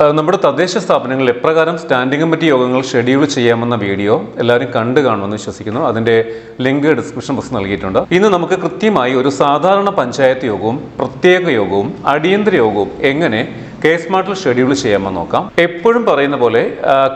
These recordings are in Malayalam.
നമ്മുടെ തദ്ദേശ സ്ഥാപനങ്ങളിൽ എപ്രകാരം സ്റ്റാൻഡിംഗ് കമ്മിറ്റി യോഗങ്ങൾ ഷെഡ്യൂൾ ചെയ്യാമെന്ന വീഡിയോ എല്ലാവരും കണ്ടു കാണുമെന്ന് വിശ്വസിക്കുന്നു. അതിന്റെ ലിങ്ക് ഡിസ്ക്രിപ്ഷൻ ബോക്സ് നൽകിയിട്ടുണ്ട്. ഇന്ന് നമുക്ക് കൃത്യമായി ഒരു സാധാരണ പഞ്ചായത്ത് യോഗവും പ്രത്യേക യോഗവും അടിയന്തര യോഗവും എങ്ങനെ കെ സ്മാർട്ടിൽ ഷെഡ്യൂൾ ചെയ്യാമെന്ന് നോക്കാം. എപ്പോഴും പറയുന്ന പോലെ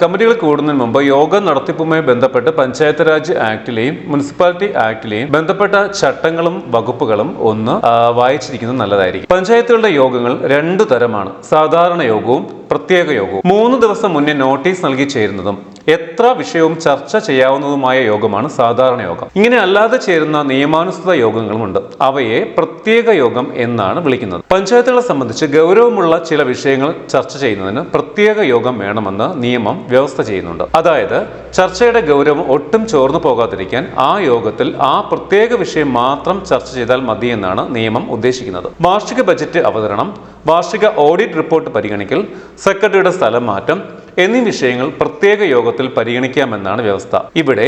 കമ്മിറ്റികൾ കൂടുന്നതിന് മുമ്പ് യോഗ നടത്തിപ്പുമായി ബന്ധപ്പെട്ട് പഞ്ചായത്ത് രാജ് ആക്ടിലെയും മുനിസിപ്പാലിറ്റി ആക്ടിലെയും ബന്ധപ്പെട്ട ചട്ടങ്ങളും വകുപ്പുകളും ഒന്ന് വായിച്ചിരിക്കുന്നത് നല്ലതായിരിക്കും. പഞ്ചായത്തുകളുടെ യോഗങ്ങൾ രണ്ടു തരമാണ്. സാധാരണ യോഗവും പ്രത്യേക യോഗവും. മൂന്ന് ദിവസം മുന്നേ നോട്ടീസ് നൽകി ചേരുന്നതും എത്ര വിഷയവും ചർച്ച ചെയ്യാവുന്നതുമായ യോഗമാണ് സാധാരണ യോഗം. ഇങ്ങനെ അല്ലാതെ ചേരുന്ന നിയമാനുസൃത യോഗങ്ങളുമുണ്ട്. അവയെ പ്രത്യേക യോഗം എന്നാണ് വിളിക്കുന്നത്. പഞ്ചായത്തുകളെ സംബന്ധിച്ച് ഗൗരവമുള്ള ചില വിഷയങ്ങൾ ചർച്ച ചെയ്യുന്നതിന് പ്രത്യേക യോഗം വേണമെന്ന് നിയമം വ്യവസ്ഥ ചെയ്യുന്നുണ്ട്. അതായത് ചർച്ചയുടെ ഗൗരവം ഒട്ടും ചോർന്നു പോകാതിരിക്കാൻ ആ യോഗത്തിൽ ആ പ്രത്യേക വിഷയം മാത്രം ചർച്ച ചെയ്താൽ മതി എന്നാണ് നിയമം ഉദ്ദേശിക്കുന്നത്. വാർഷിക ബജറ്റ് അവതരണം വാർഷിക ഓഡിറ്റ് റിപ്പോർട്ട് പരിഗണിക്കൽ സെക്രട്ടറിയുടെ സ്ഥലം മാറ്റം എന്നീ വിഷയങ്ങൾ പ്രത്യേക യോഗത്തിൽ പരിഗണിക്കാമെന്നാണ് വ്യവസ്ഥ. ഇവിടെ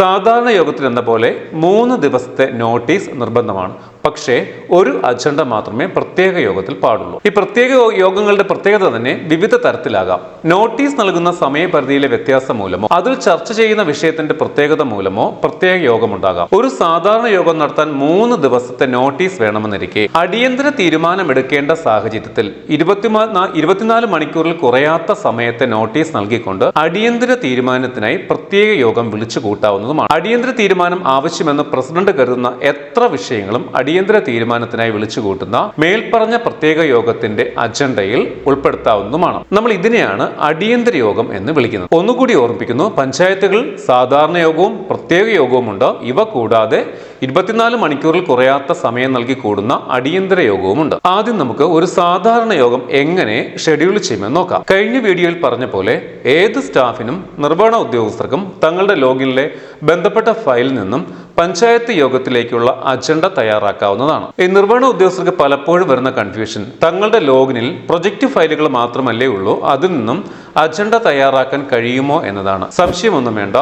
സാധാരണ യോഗത്തിൽ എന്ന പോലെ മൂന്ന് ദിവസത്തെ നോട്ടീസ് നിർബന്ധമാണ്. പക്ഷേ ഒരു അജണ്ട മാത്രമേ പ്രത്യേക യോഗത്തിൽ പാടുള്ളൂ. ഈ പ്രത്യേക യോഗങ്ങളുടെ പ്രത്യേകത തന്നെ വിവിധ തരത്തിലാകാം. നോട്ടീസ് നൽകുന്ന സമയപരിധിയിലെ വ്യത്യാസം മൂലമോ അതിൽ ചർച്ച ചെയ്യുന്ന വിഷയത്തിന്റെ പ്രത്യേകത മൂലമോ പ്രത്യേക യോഗമുണ്ടാകാം. ഒരു സാധാരണ യോഗം നടത്താൻ മൂന്ന് ദിവസത്തെ നോട്ടീസ് വേണമെന്നിരിക്കെ അടിയന്തര തീരുമാനമെടുക്കേണ്ട സാഹചര്യത്തിൽ ഇരുപത്തിനാല് മണിക്കൂറിൽ കുറയാത്ത സമയത്തെ നോട്ടീസ് നൽകിക്കൊണ്ട് അടിയന്തര തീരുമാനത്തിനായി പ്രത്യേക യോഗം വിളിച്ചു കൂട്ടാവുന്നതുമാണ് അടിയന്തര തീരുമാനം ആവശ്യമെന്ന് പ്രസിഡന്റ് കരുതുന്ന എത്ര വിഷയങ്ങളും അടിയന്തര തീരുമാനത്തിനായി വിളിച്ചു കൂട്ടുന്ന മേൽപ്പറഞ്ഞ പ്രത്യേക യോഗത്തിന്റെ അജണ്ടയിൽ ഉൾപ്പെടുത്താവുന്നതുമാണ്. നമ്മൾ ഇതിനെയാണ് അടിയന്തര യോഗം എന്ന് വിളിക്കുന്നത്. ഒന്നുകൂടി ഓർമ്മിപ്പിക്കുന്നു പഞ്ചായത്തുകൾ സാധാരണ യോഗവും പ്രത്യേക യോഗവും ഉണ്ട് ഇവ കൂടാതെ ഇരുപത്തിനാല് മണിക്കൂറിൽ കുറയാത്ത സമയം നൽകി കൂടുന്ന അടിയന്തര യോഗവുമുണ്ട്. ആദ്യം നമുക്ക് ഒരു സാധാരണ യോഗം എങ്ങനെ ഷെഡ്യൂൾ ചെയ്യുമെന്ന് നോക്കാം. കഴിഞ്ഞ വീഡിയോയിൽ പറഞ്ഞ പോലെ ഏത് സ്റ്റാഫിനും നിർവഹണ ഉദ്യോഗസ്ഥർക്കും തങ്ങളുടെ ലോഗിനിലെ ബന്ധപ്പെട്ട ഫയലിൽ നിന്നും പഞ്ചായത്ത് യോഗത്തിലേക്കുള്ള അജണ്ട തയ്യാറാക്കാവുന്നതാണ്. ഈ നിർവഹണ ഉദ്യോഗസ്ഥർക്ക് പലപ്പോഴും വരുന്ന കൺഫ്യൂഷൻ തങ്ങളുടെ ലോഗിനിൽ പ്രൊജക്റ്റ് ഫയലുകൾ മാത്രമല്ലേ ഉള്ളൂ അതിൽ നിന്നും അജണ്ട തയ്യാറാക്കാൻ കഴിയുമോ എന്നതാണ്. സംശയമൊന്നും വേണ്ട.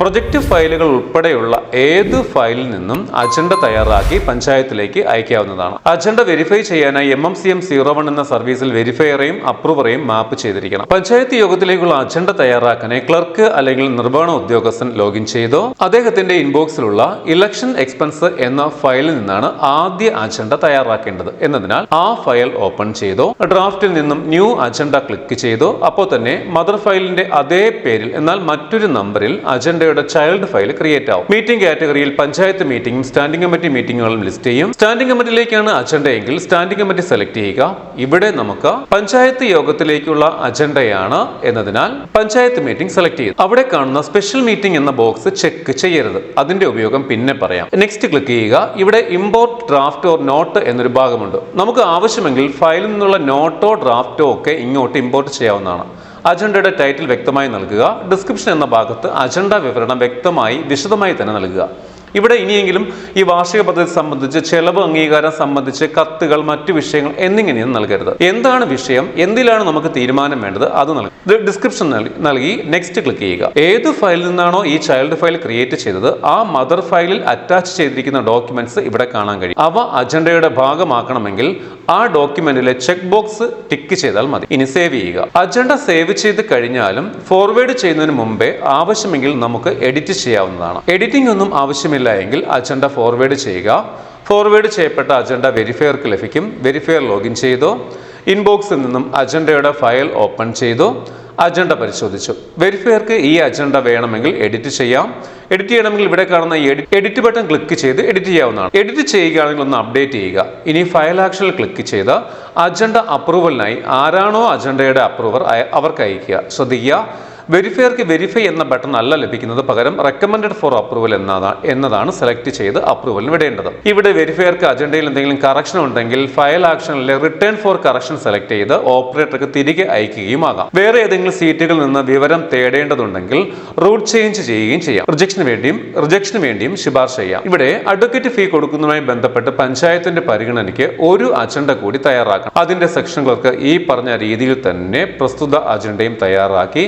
പ്രൊജക്റ്റ് ഫയലുകൾ ഉൾപ്പെടെയുള്ള ഏത് ഫയലിൽ നിന്നും അജണ്ട തയ്യാറാക്കി പഞ്ചായത്തിലേക്ക് അയക്കാവുന്നതാണ്. അജണ്ട വെരിഫൈ ചെയ്യാനായി M M C M zero one എന്ന സർവീസിൽ വെരിഫയറേയും അപ്രൂവറേയും മാപ്പ് ചെയ്തിരിക്കണം. പഞ്ചായത്ത് യോഗത്തിലേക്കുള്ള അജണ്ട തയ്യാറാക്കാനായി ക്ലർക്ക് അല്ലെങ്കിൽ നിർവഹണ ഉദ്യോഗസ്ഥൻ ലോഗിൻ ചെയ്തോ അദ്ദേഹത്തിന്റെ ഇൻബോക്സിലുള്ള ഇലക്ഷൻ എക്സ്പെൻസ് എന്ന ഫയലിൽ നിന്നാണ് ആദ്യ അജണ്ട തയ്യാറാക്കേണ്ടത് എന്നതിനാൽ ആ ഫയൽ ഓപ്പൺ ചെയ്തോ ഡ്രാഫ്റ്റിൽ നിന്നും ന്യൂ അജണ്ട ക്ലിക്ക് ചെയ്തോ അപ്പോൾ തന്നെ മദർ ഫയലിന്റെ അതേ പേരിൽ എന്നാൽ മറ്റൊരു നമ്പറിൽ അജണ്ടയുടെ ചൈൽഡ് ഫയൽ ക്രിയേറ്റ് ആവും. മീറ്റിംഗ് കാറ്റഗറിയിൽ പഞ്ചായത്ത് മീറ്റിംഗും സ്റ്റാൻഡിംഗ് കമ്മിറ്റി മീറ്റിംഗുകളും ലിസ്റ്റ് ചെയ്യും. സ്റ്റാൻഡിംഗ് കമ്മിറ്റിയിലേക്കാണ് അജണ്ട എങ്കിൽ സ്റ്റാൻഡിംഗ് കമ്മിറ്റി സെലക്ട് ചെയ്യുക. ഇവിടെ നമുക്ക് പഞ്ചായത്ത് യോഗത്തിലേക്കുള്ള അജണ്ടയാണ് എന്നതിനാൽ പഞ്ചായത്ത് മീറ്റിംഗ് സെലക്ട് ചെയ്യും അവിടെ കാണുന്ന സ്പെഷ്യൽ മീറ്റിംഗ് എന്ന ബോക്സ് ചെക്ക് ചെയ്യരുത്. അതിന്റെ ഉപയോഗം പിന്നെ പറയാം. നെക്സ്റ്റ് ക്ലിക്ക് ചെയ്യുക. ഇവിടെ ഇമ്പോർട്ട് ഡ്രാഫ്റ്റ് ഓർ നോട്ട് എന്നൊരു ഭാഗമുണ്ട്. നമുക്ക് ആവശ്യമെങ്കിൽ ഫയലിൽ നിന്നുള്ള നോട്ടോ ഡ്രാഫ്റ്റോ ഒക്കെ ഇങ്ങോട്ട് ഇമ്പോർട്ട് ചെയ്യാവുന്നതാണ്. അജണ്ടയുടെ ടൈറ്റിൽ വ്യക്തമായി നൽകുക. ഡിസ്ക്രിപ്ഷൻ എന്ന ഭാഗത്ത് അജണ്ട വിവരണം വ്യക്തമായി വിശദമായി തന്നെ നൽകുക. ഇവിടെ ഇനിയെങ്കിലും ഈ വാർഷിക പദ്ധതി സംബന്ധിച്ച് ചെലവ് അംഗീകാരം സംബന്ധിച്ച് കത്തുകൾ മറ്റു വിഷയങ്ങൾ എന്നിങ്ങനെയൊന്നും നൽകരുത്. എന്താണ് വിഷയം? എന്തിലാണ് നമുക്ക് തീരുമാനം വേണ്ടത്? അത് നൽകും. ഡിസ്ക്രിപ്ഷൻ നൽകി നെക്സ്റ്റ് ക്ലിക്ക് ചെയ്യുക. ഏത് ഫയലിൽ നിന്നാണോ ഈ ചൈൽഡ് ഫയൽ ക്രിയേറ്റ് ചെയ്തത്? ആ മദർ ഫയലിൽ അറ്റാച്ച് ചെയ്തിരിക്കുന്ന ഡോക്യുമെന്റ്സ് ഇവിടെ കാണാൻ കഴിയും. അവ അജണ്ടയുടെ ഭാഗമാക്കണമെങ്കിൽ ആ ഡോക്യുമെന്റിലെ ചെക്ക് ബോക്സ് ടിക്ക് ചെയ്താൽ മതി. ഇനി സേവ് ചെയ്യുക. അജണ്ട സേവ് ചെയ്ത് കഴിഞ്ഞാലും ഫോർവേഡ് ചെയ്യുന്നതിന് മുമ്പേ ആവശ്യമെങ്കിൽ നമുക്ക് എഡിറ്റ് ചെയ്യാവുന്നതാണ്. എഡിറ്റിംഗ് ഒന്നും ആവശ്യമില്ല. എങ്കിൽ അജണ്ട ഫോർവേഡ് ചെയ്യുക. ഫോർവേഡ് ചെയ്യപ്പെട്ട അജണ്ട വെരിഫയർക്ക് ലഭിക്കും. വെരിഫയർ ലോഗിൻ ചെയ്തു. ഇൻബോക്സിൽ നിന്നും അജണ്ടയുടെ ഫയൽ ഓപ്പൺ ചെയ്തു. അജണ്ട പരിശോധിച്ചു. വെരിഫയർക്ക് ഈ അജണ്ട വേണമെങ്കിൽ എഡിറ്റ് ചെയ്യാം. എഡിറ്റ് ചെയ്യണമെങ്കിൽ ഇവിടെ കാണുന്ന എഡിറ്റ് ബട്ടൺ ക്ലിക്ക് ചെയ്ത് എഡിറ്റ് ചെയ്യാവുന്നതാണ്. എഡിറ്റ് ചെയ്യുകയാണെങ്കിൽ ഒന്ന് അപ്ഡേറ്റ് ചെയ്യുക. ഇനി ഫയൽ ആക്ഷനിൽ ക്ലിക്ക് ചെയ്ത് അജണ്ട അപ്രൂവലിനായി ആരാണോ അജണ്ടയുടെ അപ്രൂവർ അവർക്ക് അയക്കുക ശ്രദ്ധിക്കുക. വെരിഫയർക്ക് വെരിഫൈ എന്ന ബട്ടൺ അല്ല ലഭിക്കുന്നത് പകരം റെക്കമെൻഡഡ് ഫോർ അപ്രൂവൽ എന്നതാണ് എന്നതാണ് സെലക്ട് ചെയ്ത് അപ്രൂവലിന് വിടേണ്ടത്. ഇവിടെ വെരിഫയർക്ക് അജണ്ടയിൽ എന്തെങ്കിലും കറക്ഷൻ ഉണ്ടെങ്കിൽ ഫയൽ ആക്ഷനിലെ റിട്ടേൺ ഫോർ കറക്ഷൻ സെലക്ട് ചെയ്ത് ഓപ്പറേറ്റർക്ക് തിരികെ അയക്കുകയും ആകാം വേറെ ഏതെങ്കിലും സീറ്റുകളിൽ നിന്ന് വിവരം തേടേണ്ടതുണ്ടെങ്കിൽ റൂട്ട് ചേഞ്ച് ചെയ്യുകയും ചെയ്യാം. റിജക്ഷന് വേണ്ടിയും റിജക്ഷന് വേണ്ടിയും ശുപാർശ ചെയ്യാം. ഇവിടെ അഡ്വക്കേറ്റ് ഫീ കൊടുക്കുന്നതുമായി ബന്ധപ്പെട്ട് പഞ്ചായത്തിന്റെ പരിഗണനയ്ക്ക് ഒരു അജണ്ട കൂടി തയ്യാറാക്കണം. അതിന്റെ സെക്ഷനുകൾക്ക് ഈ പറഞ്ഞ രീതിയിൽ തന്നെ പ്രസ്തുത അജണ്ടയും തയ്യാറാക്കി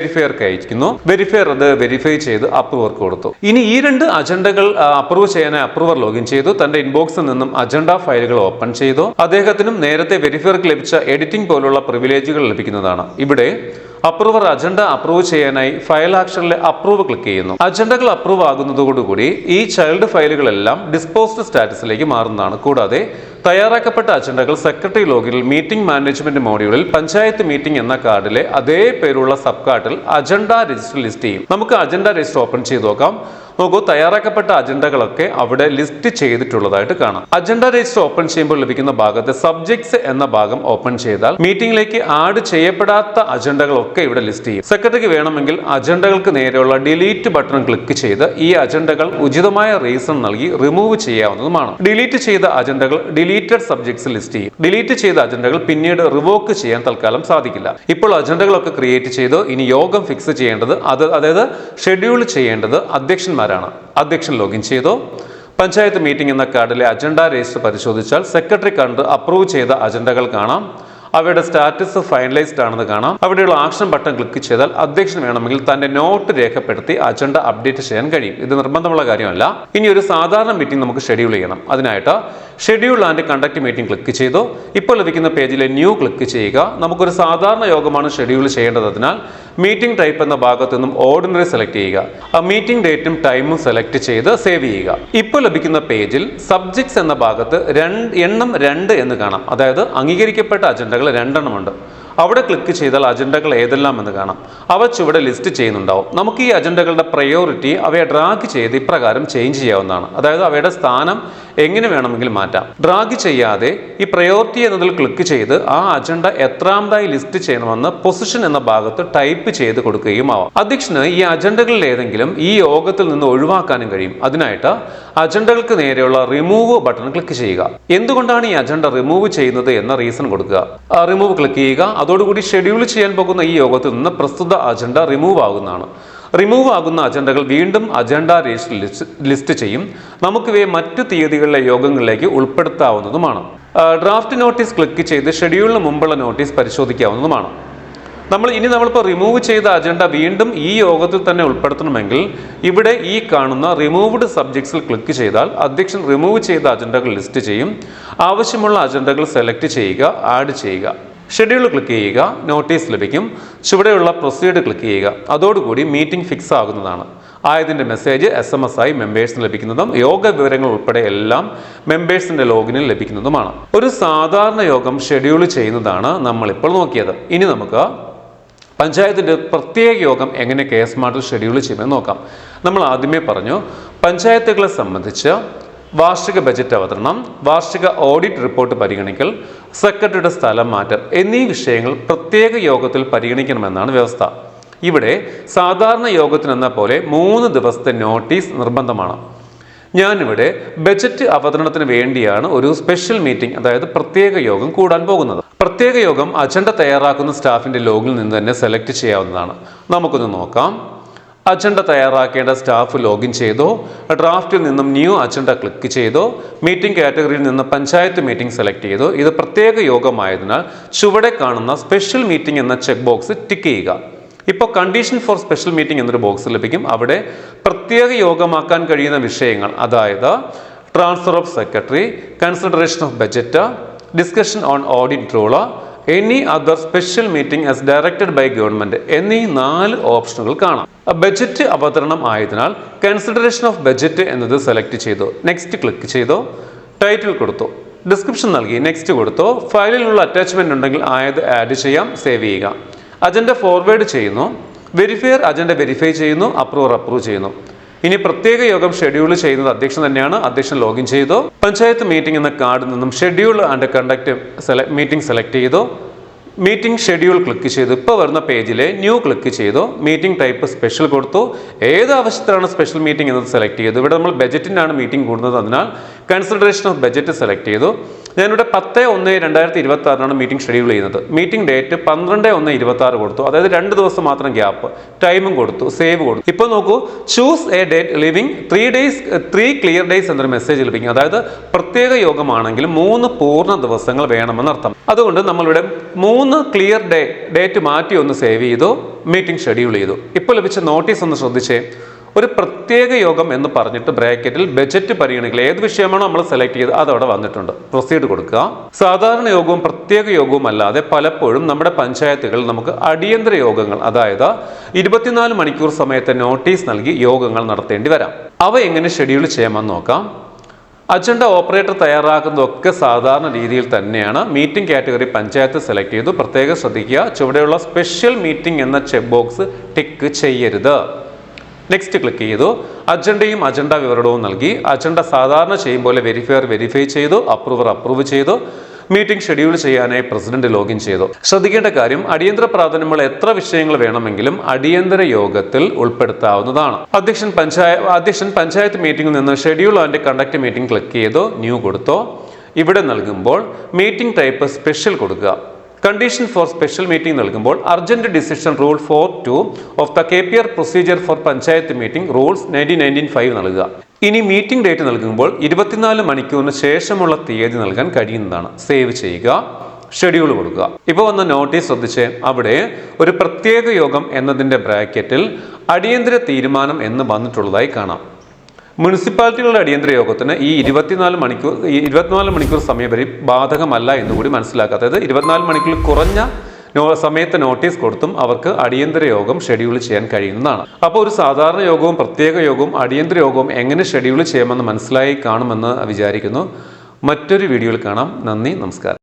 വെരിഫയർക്ക് അയക്കുന്നു വെരിഫയർ അത് വെരിഫൈ ചെയ്ത് അപ്രൂവർക്ക് കൊടുത്തു. ഇനി ഈ രണ്ട് അജണ്ടകൾ അപ്രൂവ് ചെയ്യാനായി അപ്രൂവർ ലോഗിൻ ചെയ്തു. തന്റെ ഇൻബോക്സിൽ നിന്നും അജണ്ട ഫയലുകൾ ഓപ്പൺ ചെയ്തു. അദ്ദേഹത്തിനും നേരത്തെ വെരിഫയർക്ക് ലഭിച്ച എഡിറ്റിംഗ് പോലുള്ള പ്രിവിലേജുകൾ ലഭിക്കുന്നതാണ്. ഇവിടെ അപ്രൂവർ അജണ്ട അപ്രൂവ് ചെയ്യാനായി ഫയൽ ആക്ഷനിലെ അപ്രൂവ് ക്ലിക്ക് ചെയ്യുന്നു. അജണ്ടകൾ അപ്രൂവ് ആകുന്നതോടുകൂടി ഈ ചൈൽഡ് ഫയലുകളെല്ലാം ഡിസ്പോസ്ഡ് സ്റ്റാറ്റസിലേക്ക് മാറുന്നതാണ്. കൂടാതെ തയ്യാറാക്കപ്പെട്ട അജണ്ടകൾ സെക്രട്ടറി ലോഗിൽ മീറ്റിംഗ് മാനേജ്മെന്റ് മോഡ്യൂളിൽ പഞ്ചായത്ത് മീറ്റിംഗ് എന്ന കാർഡിലെ അതേ പേരുള്ള സബ് കാർഡിൽ അജണ്ട രജിസ്റ്റർ ലിസ്റ്റ് ചെയ്യും. നമുക്ക് അജണ്ട രജിസ്റ്റർ ഓപ്പൺ ചെയ്ത് നോക്കാം. നോക്കൂ തയ്യാറാക്കപ്പെട്ട അജണ്ടകളൊക്കെ അവിടെ ലിസ്റ്റ് ചെയ്തിട്ടുള്ളതായിട്ട് കാണാം. അജണ്ട രജിസ്റ്റർ ഓപ്പൺ ചെയ്യുമ്പോൾ ലഭിക്കുന്ന ഭാഗത്ത് സബ്ജക്ട്സ് എന്ന ഭാഗം ഓപ്പൺ ചെയ്താൽ മീറ്റിംഗിലേക്ക് ആഡ് ചെയ്യപ്പെടാത്ത അജണ്ടകളൊക്കെ ഇവിടെ ലിസ്റ്റ് ചെയ്യും. സെക്രട്ടറിക്ക് വേണമെങ്കിൽ അജണ്ടകൾക്ക് നേരെയുള്ള ഡിലീറ്റ് ബട്ടൺ ക്ലിക്ക് ചെയ്ത് ഈ അജണ്ടകൾ ഉചിതമായ റീസൺ നൽകി റിമൂവ് ചെയ്യാവുന്നതുമാണ്. ഡിലീറ്റ് ചെയ്ത അജണ്ടകൾ ഡിലീറ്റഡ് സബ്ജക്ട്സ് ലിസ്റ്റ് ചെയ്യും. ഡിലീറ്റ് ചെയ്ത അജണ്ടകൾ പിന്നീട് റിവോക്ക് ചെയ്യാൻ തൽക്കാലം സാധിക്കില്ല. ഇപ്പോൾ അജണ്ടകളൊക്കെ ക്രിയേറ്റ് ചെയ്ത് ഇനി യോഗം ഫിക്സ് ചെയ്യേണ്ടത് അത് അതായത് ഷെഡ്യൂൾ ചെയ്യേണ്ടത് അധ്യക്ഷന്മാരാണ്. അധ്യക്ഷൻ ലോഗിൻ ചെയ്തോ? പഞ്ചായത്ത് മീറ്റിംഗ് എന്ന കാർഡിലെ അജണ്ട രജിസ്റ്റർ പരിശോധിച്ചാൽ സെക്രട്ടറി കണ്ട് അപ്രൂവ് ചെയ്ത അജണ്ടകൾ കാണാം. അവയുടെ സ്റ്റാറ്റസ് ഫൈനലൈസ്ഡ് ആണെന്ന് കാണാം. അവിടെയുള്ള ആക്ഷൻ ബട്ടൺ ക്ലിക്ക് ചെയ്താൽ അധ്യക്ഷൻ വേണമെങ്കിൽ തന്റെ നോട്ട് രേഖപ്പെടുത്തി അജണ്ട അപ്ഡേറ്റ് ചെയ്യാൻ കഴിയും. ഇത് നിർബന്ധമുള്ള കാര്യമല്ല. ഇനി ഒരു സാധാരണ മീറ്റിംഗ് നമുക്ക് ഷെഡ്യൂൾ ചെയ്യണം. അതിനായിട്ട് schedule and conduct meeting click ചെയ്തു. ഇപ്പോൾ ലഭിക്കുന്ന പേജിലെ ന്യൂ ക്ലിക്ക് ചെയ്യുക. നമുക്കൊരു സാധാരണ യോഗമാണ് ഷെഡ്യൂൾ ചെയ്യേണ്ടത്. അതിനാൽ മീറ്റിംഗ് ടൈപ്പ് എന്ന ഭാഗത്തു നിന്നും ഓർഡിനറി സെലക്ട് ചെയ്യുക. ആ മീറ്റിംഗ് ഡേറ്റും ടൈമും സെലക്ട് ചെയ്ത് സേവ് ചെയ്യുക. ഇപ്പോൾ ലഭിക്കുന്ന പേജിൽ സബ്ജക്ട്സ് എന്ന ഭാഗത്ത് രണ്ട് എണ്ണം രണ്ട് എന്ന് കാണാം. അതായത് അംഗീകരിക്കപ്പെട്ട അജണ്ടകൾ രണ്ടെണ്ണമുണ്ട് അവിടെ ക്ലിക്ക് ചെയ്താൽ അജണ്ടകൾ ഏതെല്ലാം എന്ന് കാണാം. അവ ചുവടെ ലിസ്റ്റ് ചെയ്യുന്നുണ്ടാവും. നമുക്ക് ഈ അജണ്ടകളുടെ പ്രയോറിറ്റി അവയെ ഡ്രാഗ് ചെയ്ത് ഇപ്രകാരം ചേഞ്ച് ചെയ്യാവുന്നതാണ്. അതായത് അവയുടെ സ്ഥാനം എങ്ങനെ വേണമെങ്കിലും മാറ്റാം. ഡ്രാഗ് ചെയ്യാതെ ഈ പ്രയോറിറ്റി എന്നതിൽ ക്ലിക്ക് ചെയ്ത് ആ അജണ്ട എത്രാമതായി ലിസ്റ്റ് ചെയ്യണമെന്ന് പൊസിഷൻ എന്ന ഭാഗത്ത് ടൈപ്പ് ചെയ്ത് കൊടുക്കുകയും ആവാം. അധ്യക്ഷന് ഈ അജണ്ടകളിൽ ഏതെങ്കിലും ഈ യോഗത്തിൽ നിന്ന് ഒഴിവാക്കാനും കഴിയും. അതിനായിട്ട് അജണ്ടകൾക്ക് നേരെയുള്ള റിമൂവ് ബട്ടൺ ക്ലിക്ക് ചെയ്യുക. എന്തുകൊണ്ടാണ് ഈ അജണ്ട റിമൂവ് ചെയ്യുന്നത് എന്ന റീസൺ കൊടുക്കുക? റിമൂവ് ക്ലിക്ക് ചെയ്യുക. അതോടുകൂടി ഷെഡ്യൂൾ ചെയ്യാൻ പോകുന്ന ഈ യോഗത്തിൽ നിന്ന് പ്രസ്തുത അജണ്ട റിമൂവ് ആകുന്നതാണ്. റിമൂവ് ആകുന്ന അജണ്ടകൾ വീണ്ടും അജണ്ട ലിസ്റ്റ് ചെയ്യും. നമുക്കിവയെ മറ്റു തീയതികളിലെ യോഗങ്ങളിലേക്ക് ഉൾപ്പെടുത്താവുന്നതുമാണ്. ഡ്രാഫ്റ്റ് നോട്ടീസ് ക്ലിക്ക് ചെയ്ത് ഷെഡ്യൂളിന് മുമ്പുള്ള നോട്ടീസ് പരിശോധിക്കാവുന്നതുമാണ്. നമ്മൾ ഇനി നമ്മളിപ്പോൾ റിമൂവ് ചെയ്ത അജണ്ട വീണ്ടും ഈ യോഗത്തിൽ തന്നെ ഉൾപ്പെടുത്തണമെങ്കിൽ ഇവിടെ ഈ കാണുന്ന റിമൂവ്ഡ് സബ്ജക്ട്സിൽ ക്ലിക്ക് ചെയ്താൽ അധ്യക്ഷൻ റിമൂവ് ചെയ്ത അജണ്ടകൾ ലിസ്റ്റ് ചെയ്യും. ആവശ്യമുള്ള അജണ്ടകൾ സെലക്ട് ചെയ്യുക ആഡ് ചെയ്യുക. ഷെഡ്യൂൾ ക്ലിക്ക് ചെയ്യുക. നോട്ടീസ് ലഭിക്കും. ചുവടെയുള്ള പ്രൊസീഡ് ക്ലിക്ക് ചെയ്യുക. അതോടുകൂടി മീറ്റിംഗ് ഫിക്സ് ആകുന്നതാണ്. ആയതിന്റെ മെസ്സേജ് എസ് എം എസ് ആയി മെമ്പേഴ്സിന് ലഭിക്കുന്നതും യോഗ വിവരങ്ങൾ ഉൾപ്പെടെ എല്ലാം മെമ്പേഴ്സിന്റെ ലോഗിനിൽ ലഭിക്കുന്നതുമാണ്. ഒരു സാധാരണ യോഗം ഷെഡ്യൂൾ ചെയ്യുന്നതാണ് നമ്മളിപ്പോൾ നോക്കിയത്. ഇനി നമുക്ക് പഞ്ചായത്തിന്റെ പ്രത്യേക യോഗം എങ്ങനെ കെ എസ് മാർട്ടിൽ ഷെഡ്യൂൾ ചെയ്യുമെന്ന് നോക്കാം. നമ്മൾ ആദ്യമേ പറഞ്ഞു പഞ്ചായത്തുകളെ സംബന്ധിച്ച് വാർഷിക ബജറ്റ് അവതരണം വാർഷിക ഓഡിറ്റ് റിപ്പോർട്ട് പരിഗണിക്കൽ സെക്രട്ടറിയുടെ സ്ഥലം മാറ്റം എന്നീ വിഷയങ്ങൾ പ്രത്യേക യോഗത്തിൽ പരിഗണിക്കണമെന്നാണ് വ്യവസ്ഥ. ഇവിടെ സാധാരണ യോഗത്തിനെന്ന പോലെ മൂന്ന് ദിവസത്തെ നോട്ടീസ് നിർബന്ധമാണ്. ഞാനിവിടെ ബജറ്റ് അവതരണത്തിന് വേണ്ടിയാണ് ഒരു സ്പെഷ്യൽ മീറ്റിംഗ് അതായത് പ്രത്യേക യോഗം കൂടാൻ പോകുന്നത്. പ്രത്യേക യോഗം അജണ്ട തയ്യാറാക്കുന്ന സ്റ്റാഫിന്റെ ലോഗിൽ നിന്ന് തന്നെ സെലക്ട് ചെയ്യാവുന്നതാണ്. നമുക്കൊന്ന് നോക്കാം. അജണ്ട തയ്യാറാക്കേണ്ട സ്റ്റാഫ് ലോഗിൻ ചെയ്തോ. ഡ്രാഫ്റ്റിൽ നിന്നും ന്യൂ അജണ്ട ക്ലിക്ക് ചെയ്തോ. മീറ്റിംഗ് കാറ്റഗറിയിൽ നിന്ന് പഞ്ചായത്ത് മീറ്റിംഗ് സെലക്ട് ചെയ്തോ. ഇത് പ്രത്യേക യോഗമായതിനാൽ ചുവടെ കാണുന്ന സ്പെഷ്യൽ മീറ്റിംഗ് എന്ന ചെക്ക് ബോക്സ് ടിക്ക് ചെയ്യുക. ഇപ്പോൾ കണ്ടീഷൻ ഫോർ സ്പെഷ്യൽ മീറ്റിംഗ് എന്നൊരു ബോക്സ് ലഭിക്കും. അവിടെ പ്രത്യേക യോഗമാക്കാൻ കഴിയുന്ന വിഷയങ്ങൾ അതായത് transfer of secretary consideration of budget discussion on audit rule any other special meeting as directed by government എന്നീ നാല് ഓപ്ഷനുകൾ കാണാം. ബജറ്റ് അവതരണം ആയതിനാൽ കൺസിഡറേഷൻ ഓഫ് ബജറ്റ് എന്നത് സെലക്ട് ചെയ്തു നെക്സ്റ്റ് ക്ലിക്ക് ചെയ്തു ടൈറ്റിൽ കൊടുത്തു ഡിസ്ക്രിപ്ഷൻ നൽകി നെക്സ്റ്റ് കൊടുത്തു ഫയലിലുള്ള അറ്റാച്ച്മെന്റ് ഉണ്ടെങ്കിൽ ആയത് ആഡ് ചെയ്യാം സേവ് ചെയ്യുക. അജണ്ട ഫോർവേഡ് ചെയ്യുന്നു. വെരിഫയർ അജണ്ട വെരിഫൈ ചെയ്യുന്നു അപ്രൂവർ അപ്രൂവ് ചെയ്യുന്നു. ഇനി പ്രത്യേക യോഗം ഷെഡ്യൂൾ ചെയ്യുന്നത് അധ്യക്ഷൻ തന്നെയാണ്. അധ്യക്ഷൻ ലോഗിൻ ചെയ്തു. പഞ്ചായത്ത് മീറ്റിംഗ് എന്ന കാർഡിൽ നിന്നും schedule and conduct meeting select ചെയ്തു. മീറ്റിംഗ് ഷെഡ്യൂൾ ക്ലിക്ക് ചെയ്തു. ഇപ്പോൾ വരുന്ന പേജിലെ ന്യൂ ക്ലിക്ക് ചെയ്തു. മീറ്റിംഗ് ടൈപ്പ് സ്പെഷ്യൽ കൊടുത്തു. ഏത് ആവശ്യത്തിലാണ് സ്പെഷ്യൽ മീറ്റിംഗ് എന്നത് സെലക്ട് ചെയ്തു ഇവിടെ നമ്മൾ ബജറ്റിനാണ് മീറ്റിംഗ് കൂടുന്നത്. അതിനാൽ കൺസിഡറേഷൻ ഓഫ് ബജറ്റ് സെലക്ട് ചെയ്തു. ഞാനിവിടെ പത്ത് ഒന്ന് രണ്ടായിരത്തി ഇരുപത്തി ആറിനാണ് മീറ്റിംഗ് ഷെഡ്യൂൾ ചെയ്യുന്നത്. മീറ്റിംഗ് ഡേറ്റ് പന്ത്രണ്ട് ഒന്ന് ഇരുപത്തി ആറ് കൊടുത്തു. അതായത് രണ്ട് ദിവസം മാത്രം ഗ്യാപ്പ്. ടൈമും കൊടുത്തു. സേവ് കൊടുത്തു. ഇപ്പൊ നോക്കൂ choose a date living three days three clear days എന്നൊരു മെസ്സേജ് ലഭിക്കും അതായത് പ്രത്യേക യോഗമാണെങ്കിൽ മൂന്ന് പൂർണ ദിവസങ്ങൾ വേണമെന്നർത്ഥം അതുകൊണ്ട് നമ്മളിവിടെ മൂന്ന് ക്ലിയർ ഡേ ഡേറ്റ് മാറ്റി ഒന്ന് സേവ് ചെയ്തു മീറ്റിംഗ് ഷെഡ്യൂൾ ചെയ്തു. ഇപ്പോൾ ലഭിച്ച നോട്ടീസ് ഒന്ന് ശ്രദ്ധിച്ചേ. ഒരു പ്രത്യേക യോഗം എന്ന് പറഞ്ഞിട്ട് ബ്രാക്കറ്റിൽ ബജറ്റ് പരിഗണിക്കുക ഏത് വിഷയമാണോ നമ്മൾ സെലക്ട് ചെയ്ത് അതവിടെ വന്നിട്ടുണ്ട്. പ്രൊസീഡ് കൊടുക്കുക. സാധാരണ യോഗവും പ്രത്യേക യോഗവും അല്ലാതെ പലപ്പോഴും നമ്മുടെ പഞ്ചായത്തുകൾ നമുക്ക് അടിയന്തര യോഗങ്ങൾ അതായത് ഇരുപത്തിനാല് മണിക്കൂർ സമയത്തെ നോട്ടീസ് നൽകി യോഗങ്ങൾ നടത്തേണ്ടി വരാം. അവ എങ്ങനെ ഷെഡ്യൂൾ ചെയ്യാമെന്ന് നോക്കാം. അജണ്ട ഓപ്പറേറ്റർ തയ്യാറാക്കുന്നതൊക്കെ സാധാരണ രീതിയിൽ തന്നെയാണ്. മീറ്റിംഗ് കാറ്റഗറി പഞ്ചായത്ത് സെലക്ട് ചെയ്തു. പ്രത്യേകം ശ്രദ്ധിക്കുക. ചുവടെയുള്ള സ്പെഷ്യൽ മീറ്റിംഗ് എന്ന ചെക്ക് ബോക്സ് ടിക്ക് ചെയ്യരുത്. നെക്സ്റ്റ് ക്ലിക്ക് ചെയ്തു. അജണ്ടയും അജണ്ട വിവരണവും നൽകി. അജണ്ട സാധാരണ ചെയ്യും പോലെ വെരിഫയർ വെരിഫൈ ചെയ്തു. അപ്രൂവർ അപ്രൂവ് ചെയ്തു. മീറ്റിംഗ് ഷെഡ്യൂൾ ചെയ്യാനായി പ്രസിഡന്റ് ലോഗിൻ ചെയ്തു. ശ്രദ്ധിക്കേണ്ട കാര്യം അടിയന്തര പ്രാധാന്യമുള്ള എത്ര വിഷയങ്ങൾ വേണമെങ്കിലും അടിയന്തര യോഗത്തിൽ ഉൾപ്പെടുത്താവുന്നതാണ്. അധ്യക്ഷൻ പഞ്ചായത്ത് അധ്യക്ഷൻ പഞ്ചായത്ത് മീറ്റിംഗിൽ നിന്ന് schedule and conduct meeting click ചെയ്തു ന്യൂ കൊടുത്തോ. ഇവിടെ നൽകുമ്പോൾ മീറ്റിംഗ് ടൈപ്പ് സ്പെഷ്യൽ കൊടുക്കുക. കണ്ടീഷൻ ഫോർ സ്പെഷ്യൽ മീറ്റിംഗ് നൽകുമ്പോൾ urgent decision rule four two of the K P R procedure for panchayat meeting rules nineteen nineteen five നൽകുക. ഇനി മീറ്റിംഗ് ഡേറ്റ് നൽകുമ്പോൾ ഇരുപത്തിനാല് മണിക്കൂറിന് ശേഷമുള്ള തീയതി നൽകാൻ കഴിയുന്നതാണ്. സേവ് ചെയ്യുക ഷെഡ്യൂൾ കൊടുക്കുക. ഇപ്പോൾ വന്ന നോട്ടീസ് ശ്രദ്ധിച്ച് അവിടെ ഒരു പ്രത്യേക യോഗം എന്നതിന്റെ ബ്രാക്കറ്റിൽ അടിയന്തര തീരുമാനം എന്ന് വന്നിട്ടുള്ളതായി കാണാം. മുനിസിപ്പാലിറ്റികളുടെ അടിയന്തര യോഗത്തിന് ഈ ഇരുപത്തിനാല് മണിക്കൂർ ഇരുപത്തിനാല് മണിക്കൂർ സമയപരി ബാധകമല്ല എന്ന് കൂടി മനസ്സിലാക്കുക അതായത് ഇരുപത്തിനാല് മണിക്കൂർ കുറഞ്ഞ സമയത്ത് നോട്ടീസ് കൊടുത്തും അവർക്ക് അടിയന്തര യോഗം ഷെഡ്യൂൾ ചെയ്യാൻ കഴിയുന്നതാണ്. അപ്പോൾ ഒരു സാധാരണ യോഗവും പ്രത്യേക യോഗവും അടിയന്തര യോഗവും എങ്ങനെ ഷെഡ്യൂൾ ചെയ്യാമെന്ന് മനസ്സിലായി കാണുമെന്ന് വിചാരിക്കുന്നു. മറ്റൊരു വീഡിയോയിൽ കാണാം. നന്ദി നമസ്കാരം.